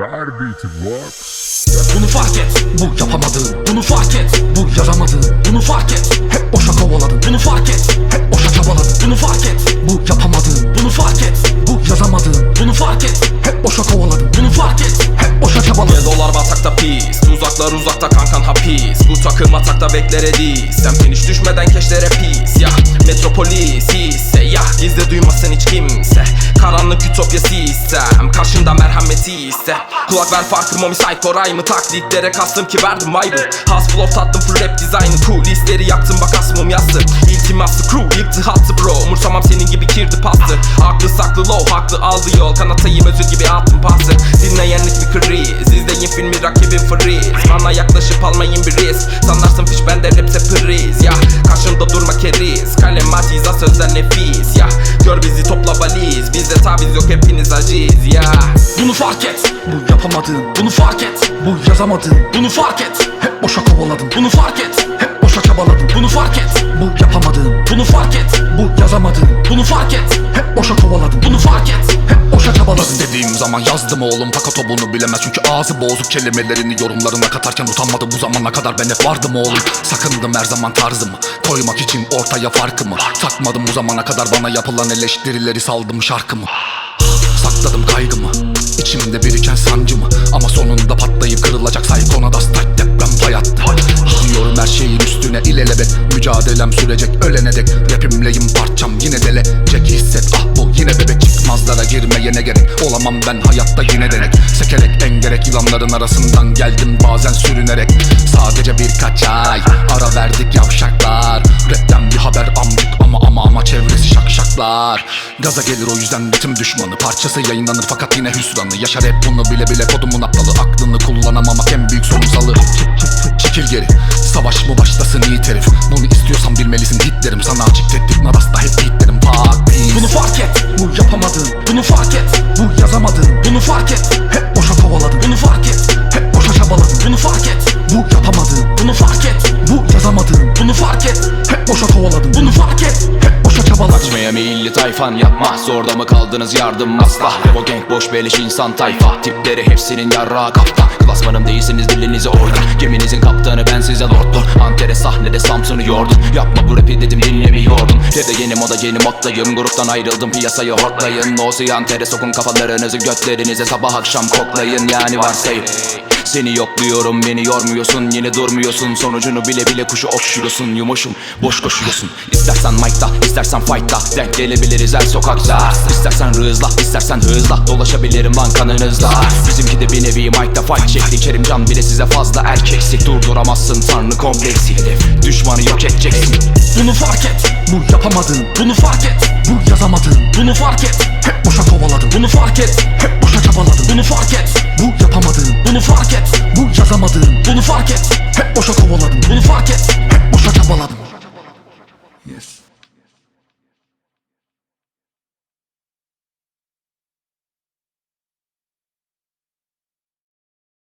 Var. Bunu fark et, bu yapamadın. Bunu fark et, bu yazamadın Bunu fark et, hep boşa kovaladın. Bunu fark et, hep boşa çabaladın. Bunu fark et, bu yapamadın. Bunu fark et, bu yazamadın. Bunu fark et, hep boşa kovaladın. Bunu fark et, hep boşa çabaladın. Dolar batakta pis Uzaklar uzakta kankan hapis. Bu takım atakta beklere diz. Semtin hiç düşmeden keşlere pis. Ya metropolis ise Ya gizli duymasın hiç kimse. Karanlık ütopyası istem. Karşımda merhameti iste. Kulak ver farkıma mi psycho rhyme'ı Taklitlere kastım ki verdim vibe'ı. Has flow tattım full rap dizaynı Kulisleri yaktım bak asmım yastı İltiması crew yıktı hattı bro. Umursamam senin gibi kirdi pastı. Aklı saklı low haklı aldı yol. Kanatayım özür gibi attım pası Dinleyenlik bir kriz. İzleyin filmi rakibim freeze Bana yaklaşıp almayın bir risk. Sanlarsın fiş bende rapse hepiniz aciz Ya. Bunu fark et, bu yapamadın Bunu fark et, bu yazamadın Bunu fark et, hep boşa kovaladın Bunu fark et, hep boşa çabaladın Bunu fark et, bu yapamadın Bunu fark et, bu yazamadın Bunu fark et, hep boşa kovaladın Bunu fark et, hep boşa çabaladın İstediğim zaman yazdım oğlum. Fakat o bunu bilemez. Çünkü ağzı bozuk kelimelerini yorumlarına katarken utanmadım Bu zamana kadar ben hep vardım oğlum. Sakındım her zaman tarzımı. Koymak için ortaya farkımı. Takmadım bu zamana kadar bana yapılan eleştirileri saldım şarkımı Sakladım kaygımı. İçimde biriken sancımı. Ama sonunda patlayıp kırılacak Psychona da stack deprem pay attı. Gidiyorum her şeyin üstüne ilelebet. Mücadelem sürecek ölene dek. Rapimleyim parçam yine delecek Hisset ah bu yine bebek. Çıkmazlara girmeye ne gerek. Olamam ben hayatta yine denek. Sekerek en gerek yılanların arasından geldim bazen sürünerek. Sadece birkaç ay ara verdik yavşaklar. Rapten bir haber amcık ama şakşaklar Gaza gelir o yüzden ritim düşmanı. Parçası yayınlanır fakat yine hüsranı. Yaşar hep bunu bile bile kodumun aptalı. Aklını kullanamamak en büyük sorunsalı. Çekil geri. Savaş mı başlasın yiğit herif Bunu istiyorsan bilmelisin. Hitlerim Sana açık tehdit. Nadas'ta hep hitlerim. Fuck Bunu fark et, bu yapamadın. Bunu fark et, bu yazamadın. Bunu fark et, tayfan yapma. Zorda mı kaldınız? Yardım asla. Revo gang boş beleş insan tayfa. Tipleri hepsinin yarrağı kapta Klasmanım değilsiniz dilinizi oyna Geminizin kaptanı ben size lordlor Antere sahnede Samsun'u yordun. Yapma bu rapi dedim dinlemiyordun Rap'te yeni moda yeni moddayım. Gruptan ayrıldım piyasayı hortlayın. Ocean tere sokun kafalarınızı götlerinize. Sabah akşam koklayın yani varsayın seni yokluyorum beni yormuyorsun Yine durmuyorsun. Sonucunu bile bile kuşu okşuyorsun Yumuşum boş koşuyorsun. İstersen mic'ta istersen fight'ta Denk gelebiliriz her sokakta. İstersen rızla istersen hızla Dolaşabilirim lan kanınızla Bizimki de bir nevi mic'ta fight çekti Kerimcan bile size fazla erkeksi. Durduramazsın tanrı kompleksi. Hedef düşmanı yok edeceksin. Bunu fark et, bu yapamadın. Bunu fark et, bu yazamadın. Bunu fark et, hep boşa kovaladın. Bunu fark et, hep boşa çabaladın Bunu fark et, bu yapamadın bunu fark et. Bu yazamadığım. Bunu fark et. Hep boşa kovaladım. Bunu fark et. Hep boşa çabaladım.